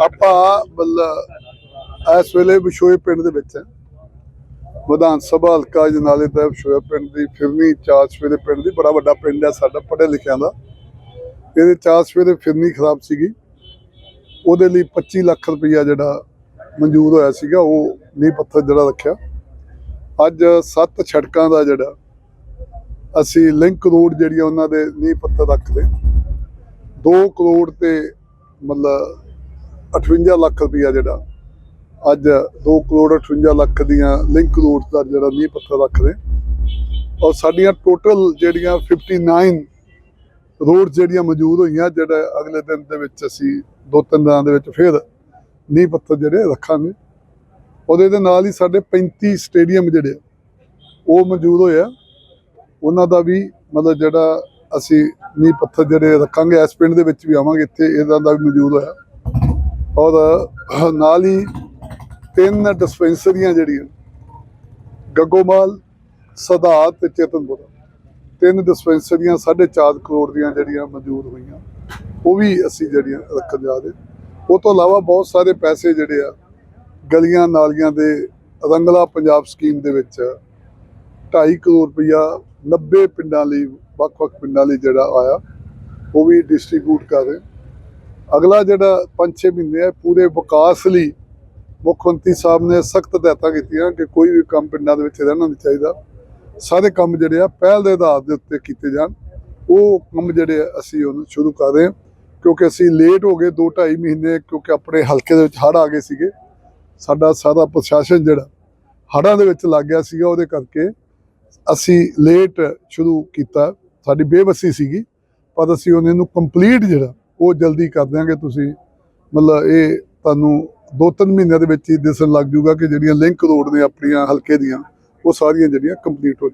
ਆਪਾਂ ਮਤਲਬ ਇਸ ਵੇਲੇ ਵਿਸ਼ੋਏ ਪਿੰਡ ਦੇ ਵਿੱਚ ਹੈ। ਵਿਧਾਨ ਸਭਾ ਹਲਕਾ ਜਨਾਲੇ ਦਾ ਵਿਸ਼ੋਏ ਪਿੰਡ ਦੀ ਫਿਰਨੀ ਚਾਸਵੇ ਦੇ ਪਿੰਡ ਦੀ ਬੜਾ ਵੱਡਾ ਪਿੰਡ ਹੈ ਸਾਡਾ ਪੜ੍ਹੇ ਲਿਖਿਆਂ ਦਾ। ਇਹਦੇ ਚਾਸਵੇ ਦੇ ਫਿਰਨੀ ਖਰਾਬ ਸੀਗੀ। ਉਹਦੇ ਲਈ 25 ਲੱਖ ਰੁਪਈਆ ਜਿਹੜਾ ਮਨਜ਼ੂਰ ਹੋਇਆ ਸੀਗਾ ਉਹ ਨੀਂਹ ਪੱਥਰ ਜਿਹੜਾ ਰੱਖਿਆ। ਅੱਜ ਸੱਤ ਛੜਕਾਂ ਦਾ ਜਿਹੜਾ ਅਸੀਂ ਲਿੰਕ ਰੋਡ ਜਿਹੜੀਆਂ ਉਹਨਾਂ ਦੇ ਨੀਂਹ ਪੱਥਰ ਰੱਖਦੇ। 2 ਕਰੋੜ ਤੇ ਮਤਲਬ 58 ਲੱਖ ਰੁਪਈਆ ਜਿਹੜਾ, ਅੱਜ 2 ਕਰੋੜ 58 ਲੱਖ ਦੀਆਂ ਲਿੰਕ ਰੋਡ ਦਾ ਜਿਹੜਾ ਨੀਂਹ ਪੱਥਰ ਰੱਖ ਰਹੇ। ਔਰ ਸਾਡੀਆਂ ਟੋਟਲ ਜਿਹੜੀਆਂ 59 ਰੋਡ ਜਿਹੜੀਆਂ ਮੌਜੂਦ ਹੋਈਆਂ, ਜਿਹੜਾ ਅਗਲੇ ਦਿਨ ਦੇ ਵਿੱਚ ਅਸੀਂ ਦੋ ਤਿੰਨ ਦਿਨਾਂ ਦੇ ਵਿੱਚ ਫਿਰ ਨੀਂਹ ਪੱਥਰ ਜਿਹੜੇ ਰੱਖਾਂਗੇ। ਉਹਦੇ ਦੇ ਨਾਲ ਹੀ ਸਾਡੇ 35 ਸਟੇਡੀਅਮ ਜਿਹੜੇ, ਉਹ ਮੌਜੂਦ ਹੋਏ ਆ। ਉਹਨਾਂ ਦਾ ਵੀ ਮਤਲਬ ਜਿਹੜਾ ਅਸੀਂ ਨੀਂਹ ਪੱਥਰ ਜਿਹੜੇ ਰੱਖਾਂਗੇ, ਇਸ ਪਿੰਡ ਦੇ ਵਿੱਚ ਵੀ ਆਵਾਂਗੇ, ਇੱਥੇ ਇਹਦਾ ਦਾ ਵੀ ਮੌਜੂਦ ਹੋਇਆ। ਔਰ ਨਾਲ ਹੀ ਤਿੰਨ ਡਿਸਪੈਂਸਰੀਆਂ ਜਿਹੜੀਆਂ, ਗੱਗੋਮਾਲ ਸਦਾਤ ਤੇ ਚੇਤਨਪੁਰ ਤਿੰਨ ਡਿਸਪੈਂਸਰੀਆਂ 4.5 ਕਰੋੜ ਦੀਆਂ ਜਿਹੜੀਆਂ ਮਨਜ਼ੂਰ ਹੋਈਆਂ, ਉਹ ਵੀ ਅਸੀਂ ਜਿਹੜੀਆਂ ਰੱਖਣ ਜਾ ਰਹੇ। ਉਹ ਤੋਂ ਇਲਾਵਾ ਬਹੁਤ ਸਾਰੇ ਪੈਸੇ ਜਿਹੜੇ ਆ, ਗਲੀਆਂ ਨਾਲੀਆਂ ਦੇ ਰੰਗਲਾ ਪੰਜਾਬ ਸਕੀਮ ਦੇ ਵਿੱਚ 2.5 ਕਰੋੜ ਰੁਪਇਆ 90 ਪਿੰਡਾਂ ਲਈ, ਵੱਖ-ਵੱਖ ਪਿੰਡਾਂ ਲਈ ਜਿਹੜਾ ਆਇਆ, ਉਹ ਵੀ ਡਿਸਟ੍ਰੀਬਿਊਟ ਕਰ ਰਹੇ। ਅਗਲਾ ਜਿਹੜਾ 5-6 ਮਹੀਨੇ ਹੈ ਪੂਰੇ ਵਿਕਾਸ ਲਈ ਮੁੱਖ ਮੰਤਰੀ ਸਾਹਿਬ ਨੇ ਸਖਤ ਹਦਾਇਤਾਂ ਕੀਤੀਆਂ ਕਿ ਕੋਈ ਵੀ ਕੰਮ ਪਿੰਡਾਂ ਦੇ ਵਿੱਚ ਰਹਿਣਾ ਨਹੀਂ ਚਾਹੀਦਾ। ਸਾਰੇ ਕੰਮ ਜਿਹੜੇ ਆ, ਪਹਿਲ ਦੇ ਆਧਾਰ ਦੇ ਉੱਤੇ ਕੀਤੇ ਜਾਣ। ਉਹ ਕੰਮ ਜਿਹੜੇ ਆ, ਅਸੀਂ ਉਹਨੂੰ ਸ਼ੁਰੂ ਕਰ ਰਹੇ ਹਾਂ, ਕਿਉਂਕਿ ਅਸੀਂ ਲੇਟ ਹੋ ਗਏ 2-2.5 ਮਹੀਨੇ, ਕਿਉਂਕਿ ਆਪਣੇ ਹਲਕੇ ਦੇ ਵਿੱਚ ਹੜ੍ਹ ਆ ਗਏ ਸੀਗੇ। ਸਾਡਾ ਸਾਰਾ ਪ੍ਰਸ਼ਾਸਨ ਜਿਹੜਾ ਹੜ੍ਹਾਂ ਦੇ ਵਿੱਚ ਲੱਗ ਗਿਆ ਸੀਗਾ, ਉਹਦੇ ਕਰਕੇ ਅਸੀਂ ਲੇਟ ਸ਼ੁਰੂ ਕੀਤਾ। ਸਾਡੀ ਬੇਵਸੀ ਸੀਗੀ, ਪਰ ਅਸੀਂ ਉਹਨੇ ਨੂੰ ਕੰਪਲੀਟ ਜਿਹੜਾ, ਉਹ ਜਲਦੀ ਕਰ ਦਿਆਂਗੇ ਤੁਸੀਂ। ਮਤਲਬ ਇਹ ਤੁਹਾਨੂੰ ਦੋ ਤਿੰਨ ਮਹੀਨਿਆਂ ਦੇ ਵਿੱਚ ਹੀ ਦਿਸਣ ਲੱਗ ਜੂਗਾ ਕਿ ਜਿਹੜੀਆਂ ਲਿੰਕ ਰੋਡ ਨੇ ਆਪਣੀਆਂ ਹਲਕੇ ਦੀਆਂ, ਉਹ ਸਾਰੀਆਂ ਜਿਹੜੀਆਂ ਕੰਪਲੀਟ ਹੋ